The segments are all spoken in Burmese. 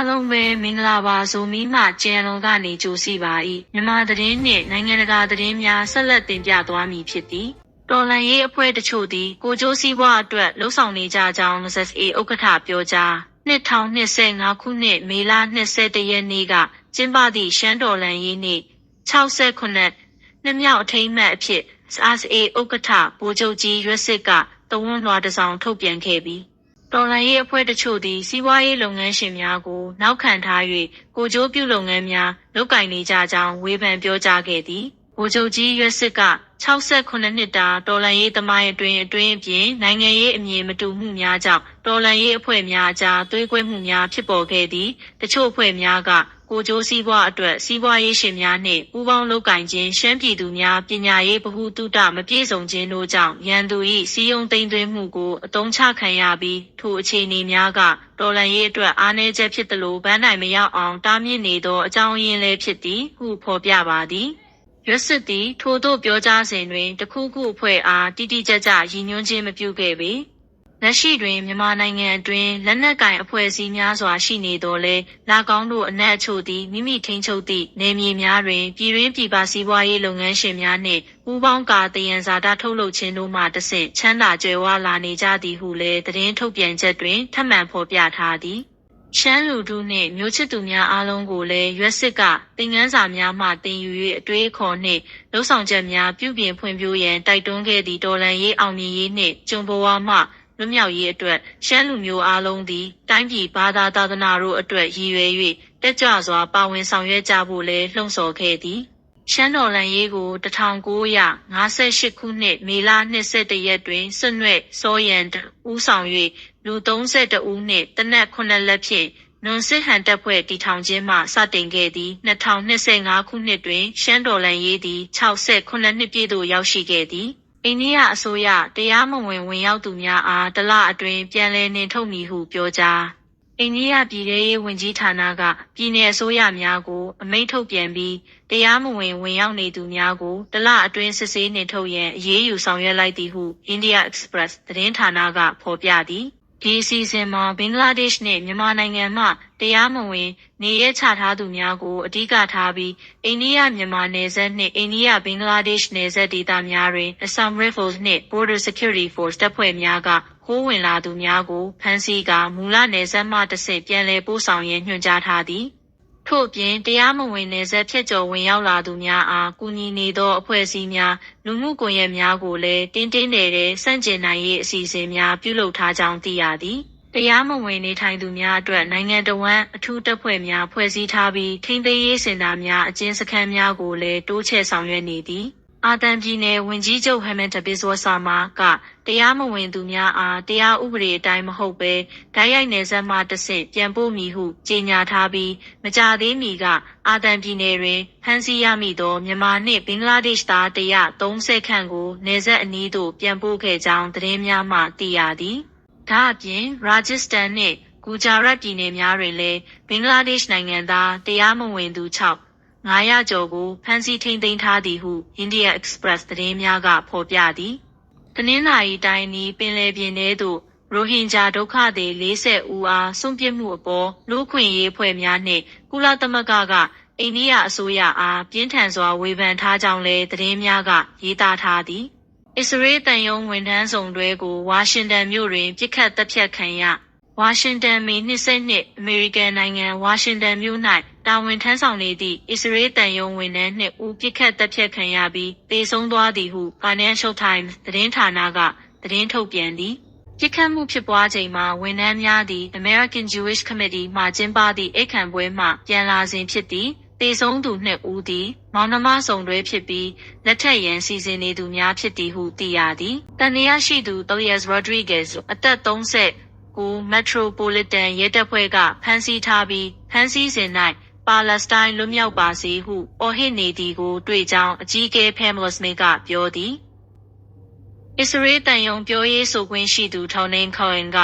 အားလုံးပဲမင်္ဂလာပါဇိုမီမှကျန်လုံးကနေကြိုစီပါ၏မြန်မာသတင်းနှင့်နိုင်ငံတကာသတင်းများဆက်လက်တင်ပြသွားမည်ဖြစ်သည်တော်လန်ရေးအဖွဲ့တချို့သည်ကိုကျိုးစည်းပွားအတွက်လှုံ့ဆော်နေကြကြောင်း NSA ဥက္ကဋ္ဌပြောကြား2025ခုနှစ်မေလ21ရက်နေ့ကကျင်းပသည့်ရှမ်းတော်လန်ရေးနေ့68နှစ်မြောက်အထိမ်းအမှတ်အဖြစ် SAA ဥက္ကဋ္ဌဗိုလ်ချုပ်ကြီးရွက်စစ်ကတဝန်းလွှာတစ်စောင်ထုတ်ပြန်ခဲ့ပြီး တော်လှန်ရေးအဖွဲ့တချို့သည် စီးပွားရေးလုပ်ငန်းရှင်များကို နောက်ခံထား၍ကိုကျိုးပြုလုပ်ငန်းများ လုပ်ကိုင်နေကြကြောင်း ဝေဖန်ပြောကြားခဲ့သည် ဗိုလ်ချုပ်ကြီးရွက်စစ်က68နှစ်တာတော်လှန်ရေးသမိုင်းအတွင်းအတွင်းအပြင်နိုင်ငံရေးအမြင်မတူမှုများကြောင့်တော်လှန်ရေးအဖွဲ့များအကြားသွေးကွဲမှုများဖြစ်ပေါ်ခဲ့သည်တချို့အဖွဲ့များကကိုကျိုးစည်းပွားအတွက်စီးပွားရေးရှင်များနှင့်ပူးပေါင်းလုပ်ကိုင်ခြင်းရှမ်းပြည်သူများပညာရေးဗဟုသုတမပြည့်စုံခြင်းတို့ကြောင့်ရန်သူ၏စီယုံသိမ်းသွင်းမှုကိုအတုံးချခံရပြီးထိုအခြေအနေများကတော်လှန်ရေးအတွက်အားနည်းချက်ဖြစ်သလိုဗန်းနိုင်မရောက်အောင်တားမြစ်နေသောအကြောင်းရင်းလည်းဖြစ်သည်ဟုဖော်ပြပါသည် ရွက်စစ်သည် ထို့သို့ပြောကြားစဉ်တွင် တခုခုအဖွဲ့အား တိတိကျကျရည်ညွှန်းခြင်း မပြုခဲ့ပေ လက်ရှိတွင် မြန်မာနိုင်ငံအတွင်း လက်နက်ကင်အဖွဲ့အစည်းများစွာ ရှိနေတော်လဲလာကောင်းတို့အနက်အချို့သည် မိမိထိန်းချုပ်သည့်နေမြေများတွင် ပြည်တွင်းပြည်ပ စီးပွားရေးလုပ်ငန်းရှင်များနှင့် ပူးပေါင်းကာတယံဇာတ ထုတ်လုပ်ခြင်းတို့မှတဆင့် ချမ်းသာကြွယ်ဝလာနေကြသည်ဟုလည်း သတင်းထုတ်ပြန်ချက်တွင် ထပ်မံဖော်ပြထားသည် ရှမ်းလူထုနှင့်မျိုးချစ်သူများအားလုံးကိုလည်းရွက်စစ်ကသင်ငန်းစာများမှသင်ယူ၍အတွေးအခေါ်နှင့်လှုံ့ဆော်ချက်များပြုပြင်ဖွံ့ဖြိုးရန်တိုက်တွန်းခဲ့သည့်တော်လှန်ရေးအောင်မြင်ရေးနှင့်ကျုံဘဝမှလွတ်မြောက်ရေးအတွက်ရှမ်းလူမျိုးအားလုံးသည် တိုင်းပြည်ဘာသာသာသနာတို့အတွက်ရည်ရွယ်၍တက်ကြွစွာပါဝင်ဆောင်ရွက်ကြဖို့လည်းလှုံ့ဆော်ခဲ့သည်ရှမ်းတော်လန်ရေးကို1958ခုနှစ်မေလ22ရက်တွင်စွန့်ွဲ့စောရန်ဦးဆောင်၍ လူ32ဦးနှင့်တနက်9 လက်ဖြင့် နွန်စစ်ဟန်တပ်ဖွဲ့တီထောင်ခြင်းမှ စတင်ခဲ့သည်2025ခုနှစ်တွင် ရှမ်းတော်လန်ရေးသည်68နှစ်ပြည့်သို့ ရောက်ရှိခဲ့သည် အိန္ဒိယအစိုးရ တရားမဝင် ဝင်ရောက်သူများအားတလအတွင်း ပြန်လည်နှင်ထုတ်မည်ဟု ပြောကြား အိန္ဒိယပြည်ထရေးဝန်ကြီးဌာနက ပြည်내အစိုးရများကို အမိန့်ထုတ်ပြန်ပြီး တရားမဝင် ဝင်ရောက်နေသူများကိုတလအတွင်း စစ်ဆေးနှင်ထုတ်ရန် အရေးယူဆောင်ရွက်လိုက်သည်ဟု India Express သတင်းဌာနက ဖော်ပြသည် ဒီအစီအစဉ်မှာဘင်္ဂလားဒေ့ရှ်နှင့်မြန်မာနိုင်ငံမှတရားမဝင် နေရဲချထားသူများကိုအဓိကထားပြီးအိန္ဒိယမြန်မာနယ်စပ်နှင့်အိန္ဒိယဘင်္ဂလားဒေ့ရှ်နယ်စပ်ဒေသများတွင် Assam Rifles နှင့် Border Security Force တပ်ဖွဲ့များကခိုးဝင်လာသူများကိုဖမ်းဆီးကာမူလနယ်စပ်မှတဆင့်ပြန်လည်ပို့ဆောင်ရန်ညွှန်ကြားထားသည် ထို့အပြင် တရားမဝင် နယ်စပ်ဖြတ်ကျော် ဝင်ရောက်လာသူများအား ကူညီနေသော အဖွဲ့အစည်းများ လူမှုကွန်ရက်များကိုလည်း တင်းတင်းတယ်တယ်စန့်ကျင်နိုင်ရေး အစီအစဉ်များ ပြုလုပ်ထားကြောင်း သိရသည် တရားမဝင် နေထိုင်သူများအတွက် နိုင်ငံတော်ဝန်အထူးတပ်ဖွဲ့များ ဖွဲ့စည်းထားပြီး ထိန်းသိမ်းရေးစင်တာများ အကျဉ်းစခန်းများကိုလည်း တိုးချဲ့ဆောင်ရွက်နေသည် အာသံပြည်နယ်ဝန်ကြီးချုပ် ဟမန်တဘစ်ဇောဆာမာက တရားမဝင်သူများအား တရားဥပဒေအတိုင်းမဟုတ်ဘဲဓာတ်ရိုက်နယ်စပ်မှတဆင့် ပြန်ပို့မည်ဟု ကြေညာထားပြီး မကြာသေးမီက အာသံပြည်နယ်တွင် ဖမ်းဆီးရမိသော မြန်မာနှင့် ဘင်္ဂလားဒေ့ရှ်သား130ခန့်ကို နယ်စပ်အနီးသို့ ပြန်ပို့ခဲ့ကြောင်း သတင်းများမှ သိရသည်။ဒါအပြင် ရာဂျစ္စတန်နှင့် ဂူဂျာရတ်ပြည်နယ်များတွင်လည်း ဘင်္ဂလားဒေ့ရှ်နိုင်ငံသား တရားမဝင်သူ6 900ကျော်ကိုဖမ်းဆီးထိန်းသိမ်းထားသည်ဟု India Express သတင်းများကဖော်ပြသည်။တနင်္သာရီတိုင်းနီးပင်လယ်ပြင်ထဲသို့ရိုဟင်ဂျာဒုက္ခသည်40ဦးအားစွန့်ပစ်မှုအပေါ်လူ့ခွင့်ရေးဖွဲ့များနှင့်ကုလသမဂ္ဂကအိန္ဒိယအစိုးရအားပြင်းထန်စွာဝေဖန်ထားကြောင်းလည်းသတင်းများကရေးသားထားသည်။အစ္စရေးတန်ယုံဝန်ထမ်းဆောင်တွေကိုဝါရှင်တန်မြို့တွင်ပြစ်ခတ်တပ်ဖြတ်ခံရဝါရှင်တန်မေ22အမေရိကန်နိုင်ငံဝါရှင်တန်မြို့၌ တာဝန်ထမ်းဆောင်နေသည့် အစ္စရေးတန်ယုံဝန်ထမ်း နှင့်ဦးပြစ်ခတ်တပ်ဖြတ်ခံရပြီးတေဆုံးသွားသည်ဟု Financial Times သတင်းဌာနက သတင်းထုတ်ပြန်သည်ပြစ်ခတ်မှုဖြစ်ပွားချိန်မှာ ဝန်ထမ်းများသည် American Jewish Committee မှ ကျင်းပသည့်အိတ်ခံပွဲမှ ပြန်လာစဉ်ဖြစ်သည်တေဆုံးသူနှစ်ဦးသည် မောင်နှမဆောင်တွဲဖြစ်ပြီး လက်ထက်ရန် စီစဉ်နေသူများဖြစ်သည်ဟု သိရသည်တန်ရာရှိသူ Tobias Rodriguez အသက်30ကိုမက်ထရိုပိုလီတန်ရဲတပ်ဖွဲ့က ဖမ်းဆီးထားပြီး ဖမ်းဆီးစဉ်၌ ပါလက်စတိုင်းလွတ်မြောက်ပါစေဟုအော်ဟစ်နေသည်ကို တွေ့ကြောင်းအကြီးအကဲဖဲမလော့စမစ်ကပြောသည်အစ္စရေးတန်ယုံပြောရေးဆိုခွင့်ရှိသူထောင်နှင်းခေါင်က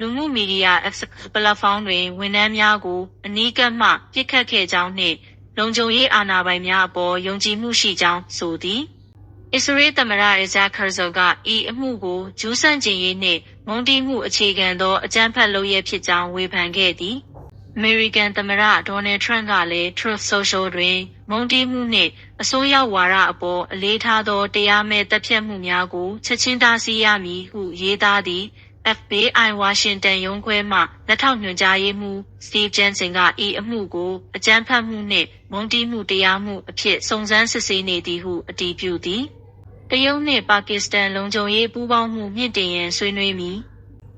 လူမှုမီဒီယာ X ပလက်ဖောင်းတွင်ဝန်ထမ်းများကိုအနီးကပ်မှပြစ်ခတ်ခဲ့ကြောင်းနှင့်လုံခြုံရေးအာဏာပိုင်များအပေါ်ယုံကြည်မှုရှိကြောင်းဆိုသည်အစ္စရေးသမ္မတအဇာခါဇောကဤအမှုကိုဂျူးဆန့်ကျင်ရေးနှင့်မုန်းတီးမှုအခြေခံသောအကြမ်းဖက်လုပ်ရဖြစ်ကြောင်းဝေဖန်ခဲ့သည် အမေရိကန်သမ္မတ ဒေါ်နယ်ထရန့်ကလည်း Truth Social တွင် မုန်တီးမှုနှင့် အစိုးရဝါဒအပေါ် အလေးထားသော တရားမဲ့တပ်ဖြတ်မှုများကို ချက်ချင်းတားဆီးရမည်ဟု ရေးသားသည့် FBI ဝါရှင်တန်ရုံးခွဲမှ လက်ထောက်ညွှန်ကြားရေးမှူး Steve Jensen က ဤအမှုကို အကြမ်းဖက်မှုနှင့် မုန်တီးမှုတရားမှုအဖြစ် စုံစမ်းစစ်ဆေးနေသည်ဟု အတည်ပြုသည် တရုတ်နှင့် ပါကစ္စတန် လုံခြုံရေးပူးပေါင်းမှုမြင့်တင်ရန် ဆွေးနွေးမည်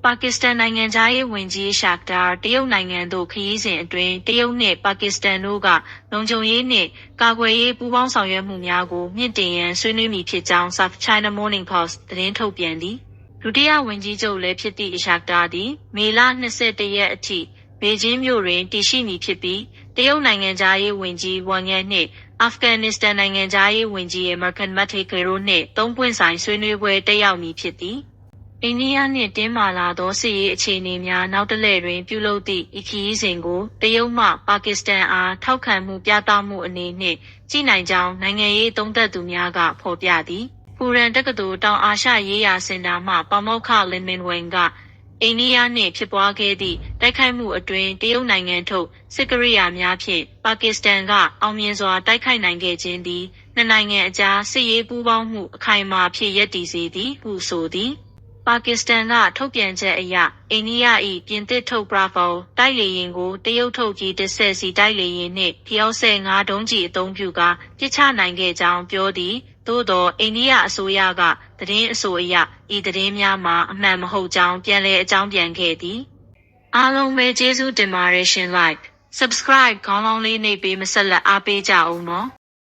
ပါကစ္စတန်နိုင်ငံသားရေးဝန်ကြီးရှာကတာတရုတ်နိုင်ငံသို့ခရီးစဉ်အတွင်းတရုတ်နှင့်ပါကစ္စတန်တို့ကလုံခြုံရေးနှင့်ကာကွယ်ရေးပူးပေါင်းဆောင်ရွက်မှုများကိုမြင့်တင်ရန်ဆွေးနွေးမည်ဖြစ်ကြောင်း South China Morning Post သတင်းထုတ်ပြန်သည်ဒုတိယဝန်ကြီးချုပ်လည်းဖြစ်သည့်အရှာကတာသည်မေလ21ရက်အထိဘေကျင်းမြို့တွင်တည်ရှိမည်ဖြစ်ပြီးတရုတ်နိုင်ငံသားရေးဝန်ကြီးဝမ်ငယ်နှင့်အာဖဂန်နစ္စတန်နိုင်ငံသားရေးဝန်ကြီးမာကန်မတ်ထေကေတို့နှင့်သုံးပွင့်ဆိုင်ဆွေးနွေးပွဲတက်ရောက်မည်ဖြစ်သည် အိန္ဒိယနှင့်တင်းမာလာသောစစ်ရေးအခြေအနေများနောက်တစ်လှည့်တွင် ပြုလုပ်သည့်ဤခရီးစဉ်ကိုတရုတ်မှ ပါကစ္စတန်အားထောက်ခံမှုပြသမှုအနေနှင့်ကြည်နိုင်ကြောင်းနိုင်ငံရေးသုံးသပ်သူများကဖော်ပြသည်။ပူရန်တက္ကသိုလ်တောင်အာရှရေးရာစင်တာမှပမောက္ခလင်မင်ဝမ်ကအိန္ဒိယနှင့်ဖြစ်ပွားခဲ့သည့်တိုက်ခိုက်မှုအတွင်းတရုတ်နိုင်ငံထုတ်စစ်ကရိယာများဖြင့်ပါကစ္စတန်ကအောင်မြင်စွာတိုက်ခိုက်နိုင်ခဲ့ခြင်းသည်နှစ်နိုင်ငံအကြားစစ်ရေးပူးပေါင်းမှုအခိုင်အမာဖြစ်ရပ်တည်စေသည်ဟုဆိုသည်။ ပါကစ္စတန်ကထုတ်ပြန်ချက်အရအိန္ဒိယ၏ပြင်သစ်ထုတ် Bravo တိုက်လေယာဉ်ကိုတရုတ်ထုတ်ကြီးတစ်ဆက်စီတိုက်လေယာဉ်နှင့်ဖျောဆဲငါးဒုံးကျည်အသုံးပြုကာပစ်ချနိုင်ခဲ့ကြောင်းပြောသည်သို့သောအိန္ဒိယအစိုးရကသတင်းအဆိုအရဤသတင်းများမှာအမှန်မဟုတ်ကြောင်းပြန်လည်အကြောင်းပြန်ခဲ့သည်အားလုံးပဲကျေးဇူးတင်ပါတယ်ရှင် like subscribe ခေါင်းလောင်းလေးနှိပ်ပေးမဆက်လက်အားပေးကြအောင်နော်